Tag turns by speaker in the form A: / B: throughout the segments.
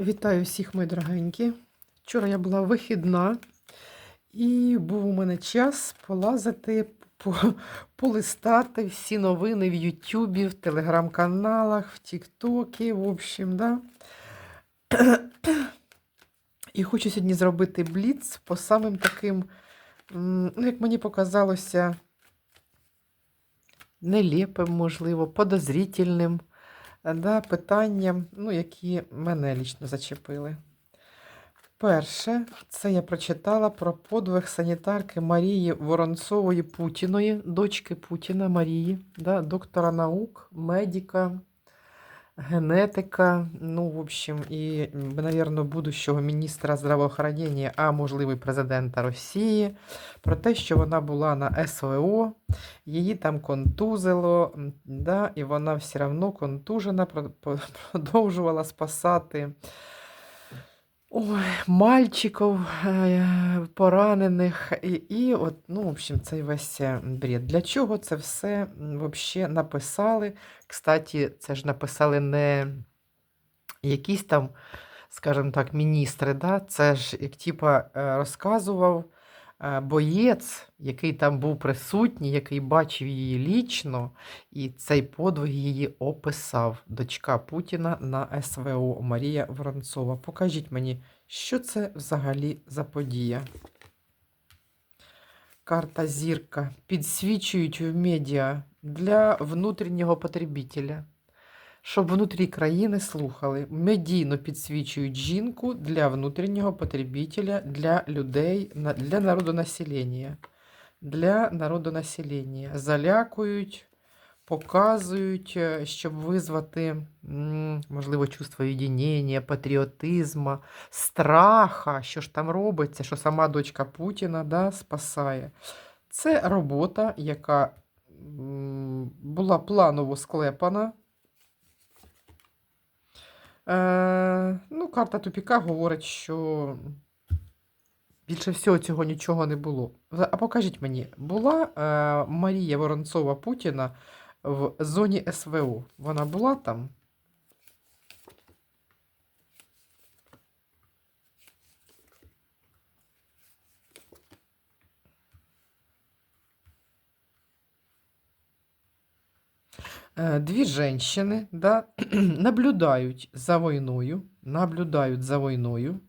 A: Вітаю всіх, мої дорогенькі. Вчора я була вихідна, і був у мене час полазити, полистати всі новини в Ютубі, в телеграм-каналах, в Тіктокі, в общем, да. І хочу сьогодні зробити бліц по самим таким, ну, як мені показалося, нелепим, можливо, подозрительним да, питання, ну, які мене лічно зачепили. Перше, це я прочитала про подвиг санітарки Марії Воронцової Путіної, дочки Путіна Марії, да, доктора наук, медика, генетика, ну, в общем, і, наверное, будущого міністра здравоохранення, а можливо, президента Росії, про те, що вона була на СВО, її там контузило, да, і вона все одно контужена, продовжувала спасати ой, мальчиків е, поранених. І, і от, ну, в общем, цей весь е, бред. Для чого це все взагалі написали? Кстати, це ж написали не якісь там, скажімо так, міністри, да? це ж як типа е, розказував боєць, який там був присутній, який бачив її лічно, і цей подвиг її описав. Дочка Путіна на СВО Марія Воронцова. Покажіть мені, що це взагалі за подія. Карта зірка. Підсвічують в медіа для внутрішнього потребителя. Щоб внутрі країни слухали. Медійно підсвічують жінку для внутрішнього потребителя, для людей, для народонаселення. Для народонаселення. Залякують, показують, е, щоб визвати, можливо, чувство єдинення, патріотизму, страха, що ж там робиться, що сама дочка Путіна да, спасає. Це робота, яка була планово склепана. Е, ну, карта тупіка говорить, що більше всього цього нічого не було. А покажіть мені, була е, Марія Воронцова Путіна в зоні СВО? Вона була там? Е, Дві жінки да, наблюдають за війною, наблюдають за війною.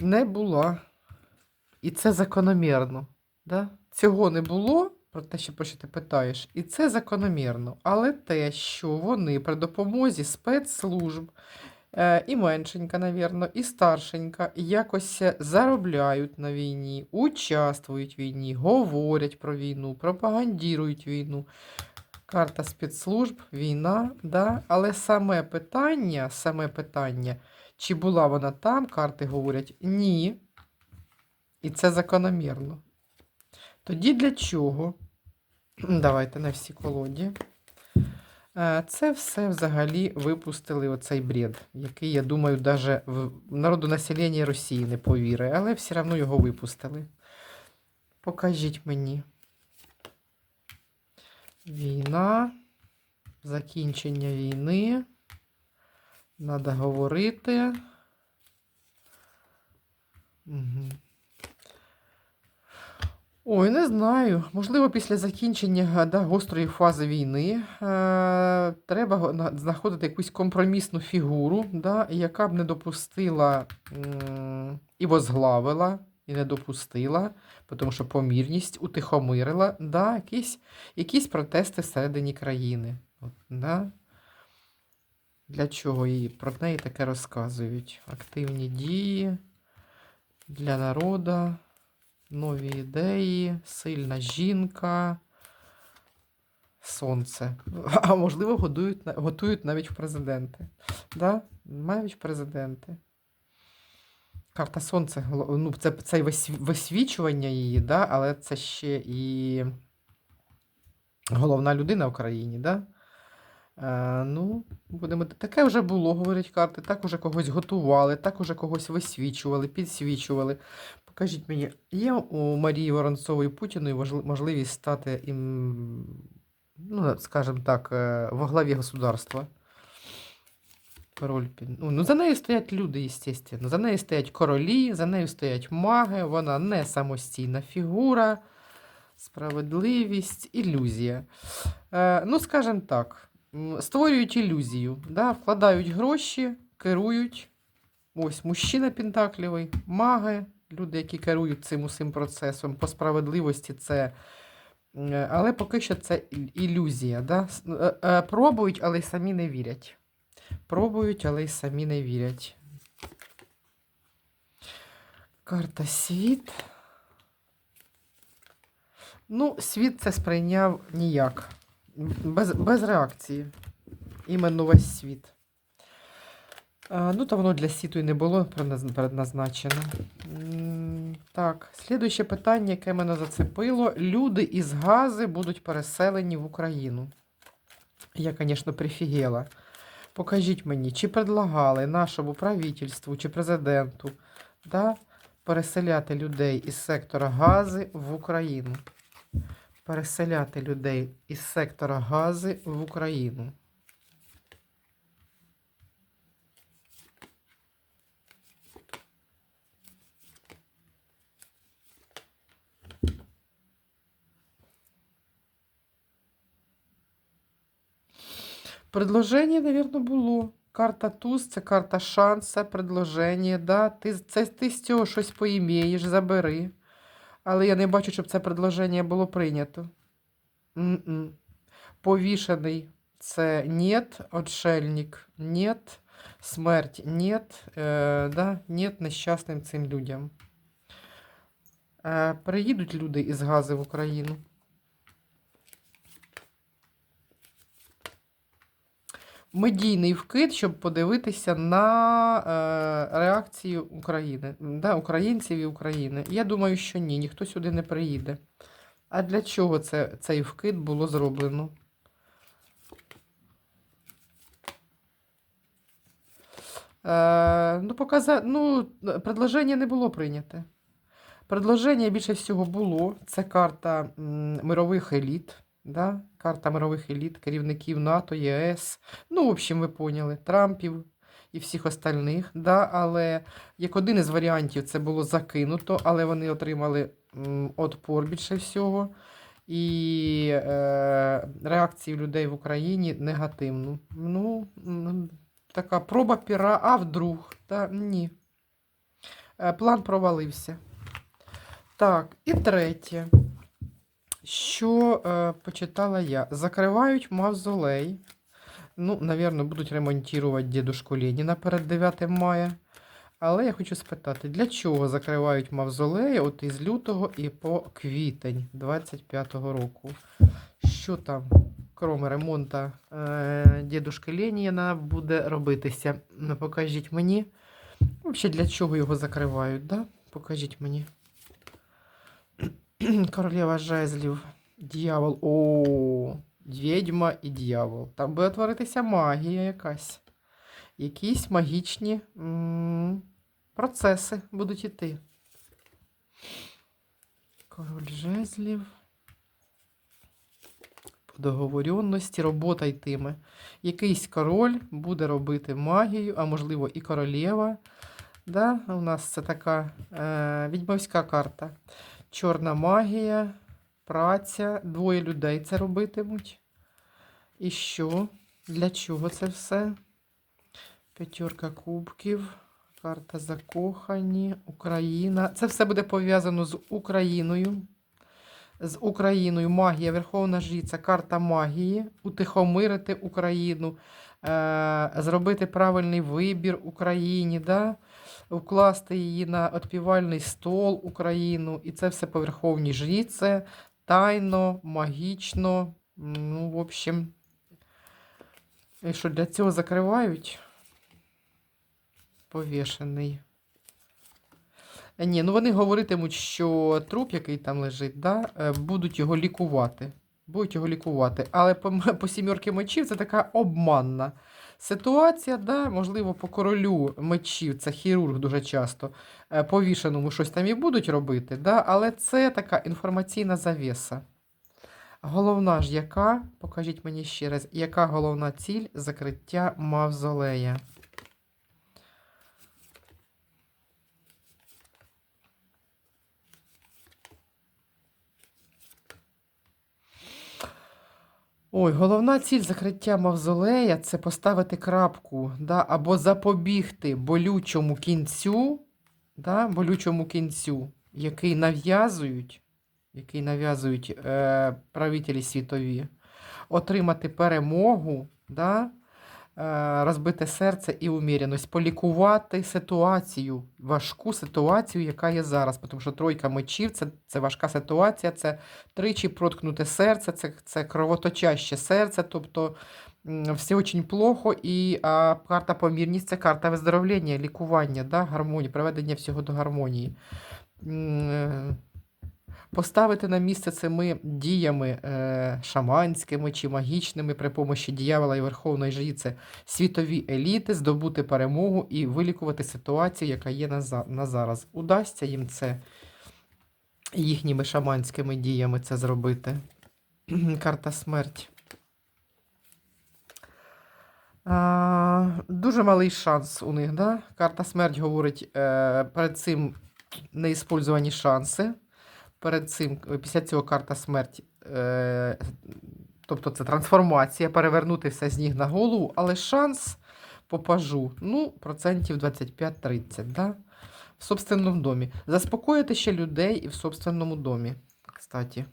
A: Не була. І це закономірно. Да? Цього не було, про те, що ти питаєш, і це закономірно. Але те, що вони при допомозі спецслужб, е, і меншенька, навірно, і старшенька якось заробляють на війні, участвують в війні, говорять про війну, пропагандірують війну. Карта спецслужб, війна, да? але саме питання, саме питання, чи була вона там, карти говорять ні. І це закономірно. Тоді для чого? Давайте на всі колоді. Е, Це все взагалі випустили оцей бред, який, я думаю, навіть в народонаселення Росії не повірить, але все одно його випустили. Покажіть мені. Війна, закінчення війни. Надо говорити. Угу. Ой, не знаю. Можливо, після закінчення да, гострої фази війни е, треба знаходити якусь компромісну фігуру, да, яка б не допустила м, і возглавила, і не допустила, тому що помірність утихомирила да, якісь, якісь протести всередині країни. От, да. Для чого її про неї таке розказують? Активні дії для народу нові ідеї, сильна жінка, сонце. А можливо, годують, готують навіть президенти. Да? Навіть президенти. Карта Сонце, ну, це, це висвічування її, да? але це ще і головна людина в країні. Да? Е, ну, будемо... Таке вже було, говорять карти, так уже когось готували, так уже когось висвічували, підсвічували. Покажіть мені, є у Марії Воронцової Путіної можливість стати, ім, ну, скажімо так, е, во главі государства? Король ну, ну, за нею стоять люди, звісно. За нею стоять королі, за нею стоять маги, вона не самостійна фігура, справедливість, ілюзія. Е, ну, скажімо так, створюють ілюзію, да? вкладають гроші, керують. Ось мужчина Пентаклівий, маги, люди, які керують цим усім процесом. По справедливості це. е, Але поки що це ілюзія. Да? Е, е, Пробують, але й самі не вірять. Пробують, але й самі не вірять. Карта світ. Ну, світ це сприйняв ніяк. Без, без реакції. Іменно весь світ. Ну, то воно для світу і не було предназначено. Так, слідуюче питання, яке мене зацепило. Люди із Гази будуть переселені в Україну. Я, звісно, прифігела. Покажіть мені, чи предлагали нашому правительству чи президенту да, переселяти людей із сектора Гази в Україну. Переселяти людей із сектора Гази в Україну. Предложення, навірно, було. Карта туз це карта шанса, предложення. Да? Ти, це, ти з цього щось поімієш, забери. Але я не бачу, щоб це предложення було прийнято. М-м. Повішений це нет, отшельник нет, смерть нет, е, да? нет нещасним цим людям. Е, приїдуть люди із гази в Україну. Медійний вкид, щоб подивитися на е, реакцію України, да, українців і України. Я думаю, що ні, ніхто сюди не приїде. А для чого це, цей вкид було зроблено? Е, ну, показа... ну, предложення не було прийняте. Предложення більше всього було. Це карта м, мирових еліт. Да? Карта мирових еліт, керівників НАТО, ЄС. Ну, в общем, ви поняли, Трампів і всіх остальних. Да? Але як один із варіантів це було закинуто, але вони отримали отпор більше всього. І е, реакції людей в Україні негативну. Ну, така проба піра, а вдруг? Та ні. Е, план провалився. Так, і третє. Що е, почитала я? Закривають мавзолей. Ну, напевно, будуть ремонтувати дідушку Леніна перед 9 мая. Але я хочу спитати, для чого закривають мавзолей от із лютого і по квітень 25-го року? Що там, крім ремонту е, дідушки Леніна, буде робитися? Ну, покажіть мені. Взагалі, для чого його закривають? Да? Покажіть мені. Королева жезлів. Дьявол. О, відьма і дьявол. Там буде творитися магія якась. Якісь магічні процеси будуть іти. Король жезлів. По договоренності робота йтиме. Якийсь король буде робити магію, а можливо і королева. Да? У нас це така е, відьмовська карта. Чорна магія, праця, двоє людей це робитимуть. І що? Для чого це все? П'ятерка кубків, карта закохані, Україна. Це все буде пов'язано з Україною. З Україною магія, Верховна Жриця, карта магії, утихомирити Україну, е- зробити правильний вибір Україні. Да? Вкласти її на отпівальний стол Україну, і це все по Верховній Жріці, тайно, магічно. Ну, в общем, і що для цього закривають? Повішений. Е, Ні, ну вони говоритимуть, що труп, який там лежить, да, е, будуть його лікувати. Будуть його лікувати. Але по, по сімерки мечів це така обманна ситуація, да, можливо, по королю мечів, це хірург дуже часто, е, повішеному щось там і будуть робити, да, але це така інформаційна завіса. Головна ж яка, покажіть мені ще раз, яка головна ціль закриття мавзолея? Ой, головна ціль закриття мавзолея це поставити крапку, да, або запобігти болючому кінцю, да, болючому кінцю, який нав'язують, який нав'язують е, правителі світові, отримати перемогу, да, розбите серце і уміреність, полікувати ситуацію, важку ситуацію, яка є зараз. Тому що тройка мечів це, це важка ситуація, це тричі проткнуте серце, це, це кровоточаще серце, тобто все дуже плохо. І а, карта помірність це карта виздоровлення, лікування, да, гармонії, приведення всього до гармонії. Поставити на місце цими діями е, шаманськими чи магічними при помощі дьявола і верховної жриці світові еліти, здобути перемогу і вилікувати ситуацію, яка є на, на зараз. Удасться їм це їхніми шаманськими діями це зробити. Карта смерть. А, дуже малий шанс у них, да? Карта смерть говорить е, перед цим неіспользовані шанси. Перед цим, е, після цього карта смерть, е, тобто це трансформація, перевернути все з ніг на голову, але шанс по пажу, ну, процентів 25-30, да? в собственному домі. Заспокоїти ще людей і в собственному домі, кстати.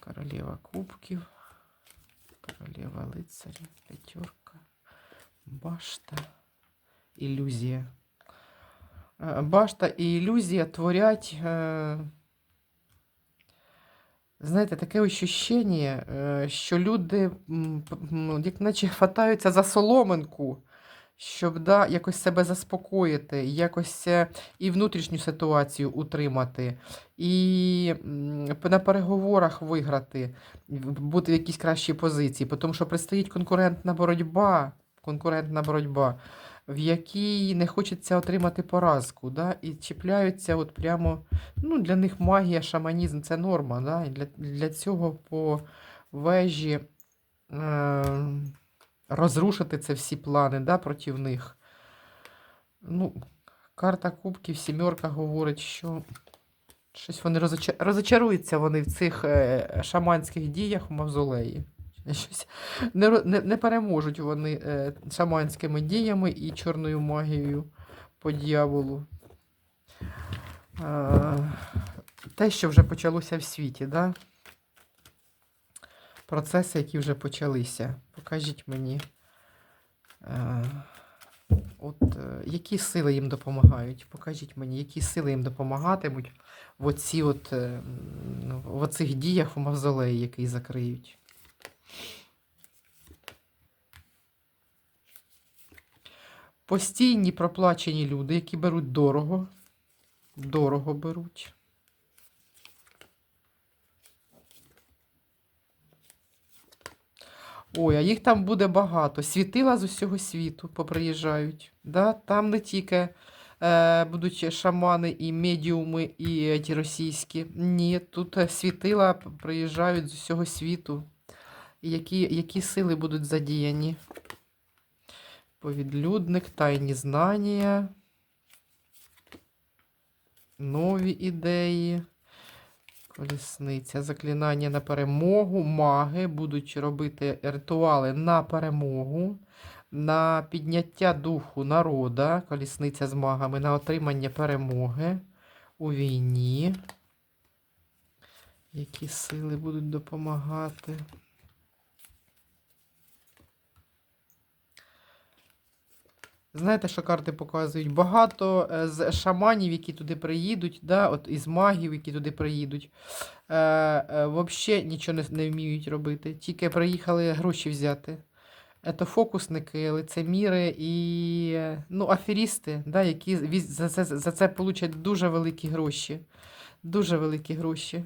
A: Королева кубків, королева лицарів, п'ятерка, башта, ілюзія. Е, Башта і ілюзія творять, е, знаєте, таке ощущення, е, що люди, м, як наче хватаються за соломинку, щоб да, якось себе заспокоїти, якось е, і внутрішню ситуацію утримати, і на переговорах виграти, бути в якійсь кращій позиції, тому що предстоїть конкурентна боротьба, конкурентна боротьба в якій не хочеться отримати поразку, да? і чіпляються от прямо, ну, для них магія, шаманізм це норма. Да? І для, для цього по вежі е, розрушити це всі плани да, проти них. Ну, карта Кубків, сімерка говорить, що щось вони розоча... розочаруються вони в цих е, шаманських діях в мавзолеї. Щось не, не, не переможуть вони е, шаманськими діями і чорною магією по дьяволу. Е, те, що вже почалося в світі, да? процеси, які вже почалися. Покажіть мені, е, от, е, які сили їм допомагають. Покажіть мені, які сили їм допомагатимуть в, оці от, е, в оцих діях у мавзолеї, який закриють. Постійні проплачені люди, які беруть дорого. Дорого беруть. Ой, а їх там буде багато. Світила з усього світу поприїжджають. Да? Там не тільки е, будуть шамани і медіуми, і ті російські. Ні, тут е, світила приїжджають з усього світу. Які, які сили будуть задіяні? Повідлюдник, тайні знання, нові ідеї, колісниця, заклинання на перемогу, маги будуть робити ритуали на перемогу, на підняття духу народа, колісниця з магами, на отримання перемоги у війні. Які сили будуть допомагати? Знаєте, що карти показують? Багато е, з шаманів, які туди приїдуть, да, от із магів, які туди приїдуть, е, е, взагалі нічого не, не вміють робити. Тільки приїхали гроші взяти. Це фокусники, лицеміри і е, ну, аферісти, да, які за це, за це получать дуже великі гроші. Дуже великі гроші.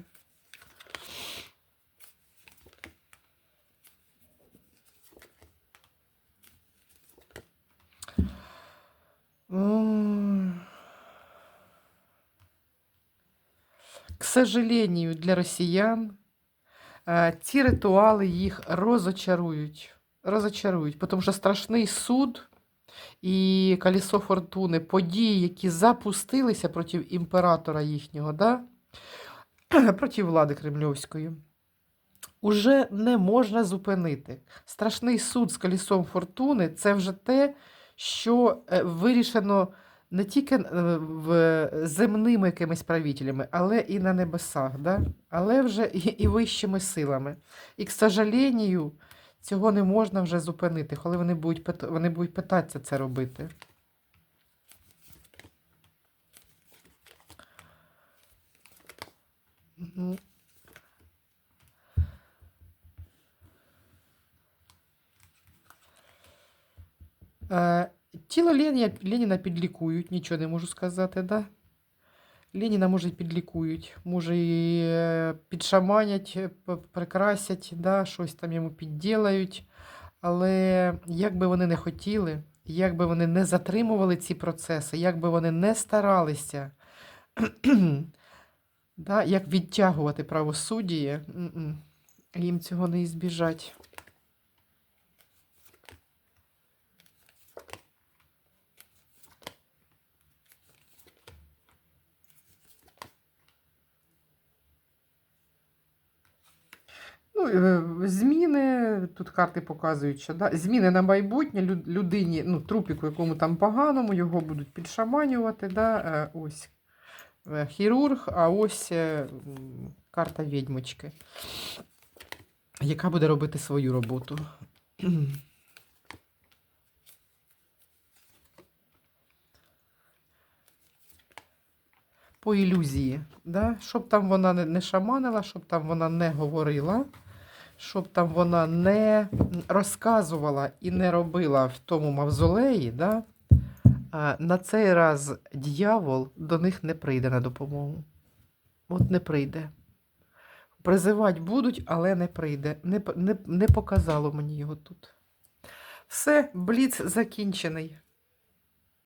A: К сожалению, для росіян ці ритуали їх розочарують. Розочарують, тому що страшний суд і колесо фортуни, події, які запустилися проти імператора їхнього, да? проти влади кремльовської, уже не можна зупинити. Страшний суд з колесом фортуни це вже те, що е, вирішено не тільки е, в земними якимись правителями, але і на небесах, да? але вже і, і вищими силами. І, к сожалению, цього не можна вже зупинити, коли вони будуть, вони будуть питатися це робити. Мгм. Тіло Леніна, Леніна підлікують, нічого не можу сказати, да? Леніна, може, і підлікують, може, і е, підшаманять, е, прикрасять, да? щось там йому підділають. Але як би вони не хотіли, як би вони не затримували ці процеси, як би вони не старалися, да? як відтягувати правосуддя, їм цього не ізбіжать. Ну, е, зміни, тут карти показують, що да, зміни на майбутнє людині, ну, трупіку, якому там поганому, його будуть підшаманювати. Да, е, ось е, хірург, а ось карта відьмочки, яка буде робити свою роботу. По ілюзії, да? щоб там вона не шаманила, щоб там вона не говорила, щоб там вона не розказувала і не робила в тому мавзолеї, да? на цей раз дьявол до них не прийде на допомогу. От не прийде. Призивати будуть, але не прийде. Не, не, не показало мені його тут. Все, бліц закінчений.